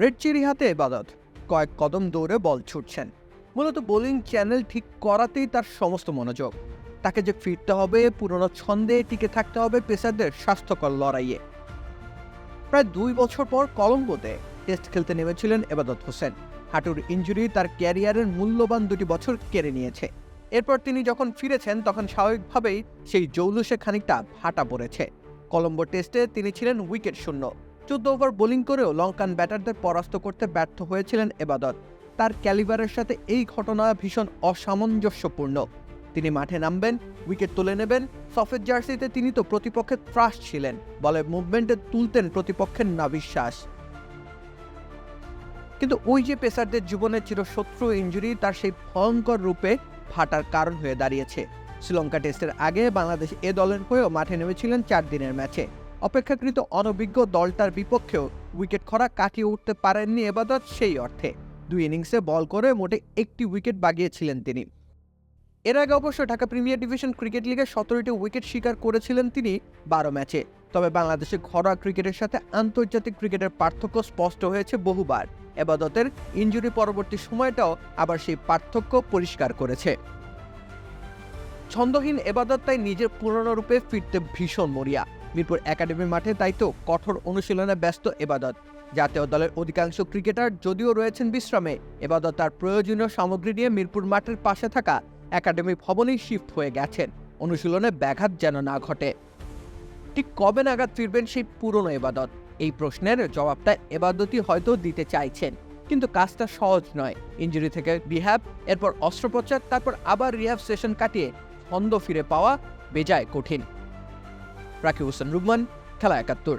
Red চিরি হাতে এবাদত। কয়েক কদম দৌড়ে বল ছুটছেন। মূলত বোলিং চ্যানেল ঠিক করাতেই তার সমস্ত মনোযোগ। তাকে যে ফিরতে হবে, পুরনো ছন্দে টিকে থাকতে হবে পেসারদের স্বাস্থ্যকর লড়াইয়ে। প্রায় দুই বছর পর কলম্বোতে টেস্ট খেলতে নেমেছিলেন এবাদত হোসেন। হাঁটুর ইঞ্জুরি তার ক্যারিয়ারের মূল্যবান দুটি বছর কেড়ে নিয়েছে। এরপর তিনি যখন ফিরেছেন, তখন স্বাভাবিকভাবেই সেই জৌলুসে খানিকটা ভাটা পড়েছে। কলম্বো টেস্টে তিনি ছিলেন উইকেট শূন্য। চোদ্দ ওভার বোলিং করেও লঙ্কান ব্যাটারদের পরাস্ত করতে ব্যর্থ হয়েছিলেন এবাদত। তার ক্যালিবারের সাথে এই ঘটনা ভীষণ অসামঞ্জস্যপূর্ণ। তিনি মাঠে নামবেন, উইকেট তুলে নেবেন, সফেদ জার্সিতে তিনি তো প্রতিপক্ষের ত্রাস ছিলেন, বলে মুভমেন্টে তুলতেন প্রতিপক্ষের নাবিশ্বাস। কিন্তু ওই যে পেসারদের জীবনের চিরশত্রু ইঞ্জুরি, তার সেই ভয়ঙ্কর রূপে ফাটার কারণ হয়ে দাঁড়িয়েছে। শ্রীলঙ্কা টেস্টের আগে বাংলাদেশ এ দলের হয়েও মাঠে নেমেছিলেন চার দিনের ম্যাচে। অপেক্ষাকৃত অনভিজ্ঞ দলটার বিপক্ষেও উইকেট খরা কাটিয়ে উঠতে পারেননি এবাদত সেই অর্থে। দুই ইনিংসে বল করে মোটে একটি উইকেট বাগিয়েছিলেন তিনি। এর আগে অবশ্য ঢাকা প্রিমিয়ার ডিভিশন ক্রিকেট লিগে সতেরোটি উইকেট শিকার করেছিলেন তিনি বারো ম্যাচে। তবে বাংলাদেশের ঘরোয়া ক্রিকেটের সাথে আন্তর্জাতিক ক্রিকেটের পার্থক্য স্পষ্ট হয়েছে বহুবার। এবাদতের ইঞ্জুরি পরবর্তী সময়টাও আবার সেই পার্থক্য পরিষ্কার করেছে। ছন্দহীন এবাদত তাই নিজের পুরনো রূপে ফিরতে ভীষণ মরিয়া। মিরপুর একাডেমি মাঠে তাই তো কঠোর অনুশীলনে ব্যস্ত এবাদত। জাতীয় দলের অধিকাংশ ক্রিকেটার যদিও রয়েছেন বিশ্রামে, এবাদত তার প্রয়োজনীয় সামগ্রী নিয়ে মিরপুর মাঠের পাশে থাকা একাডেমি ভবনেই শিফট হয়ে গেছেন। অনুশীলনে ব্যাঘাত যেন না ঘটে। ঠিক কবে নাগাদ ফিরবেন সেই পুরনো এবাদত? এই প্রশ্নের জবাবটা এবাদতই হয়তো দিতে চাইছেন। কিন্তু কাজটা সহজ নয়। ইঞ্জুরি থেকে রিহ্যাব, এরপর অস্ত্রোপচার, তারপর আবার রিহ্যাব সেশন কাটিয়ে ছন্দ ফিরে পাওয়া বেজায় কঠিন। রাকিব হোসেন রুবমান খেলা একাত্তর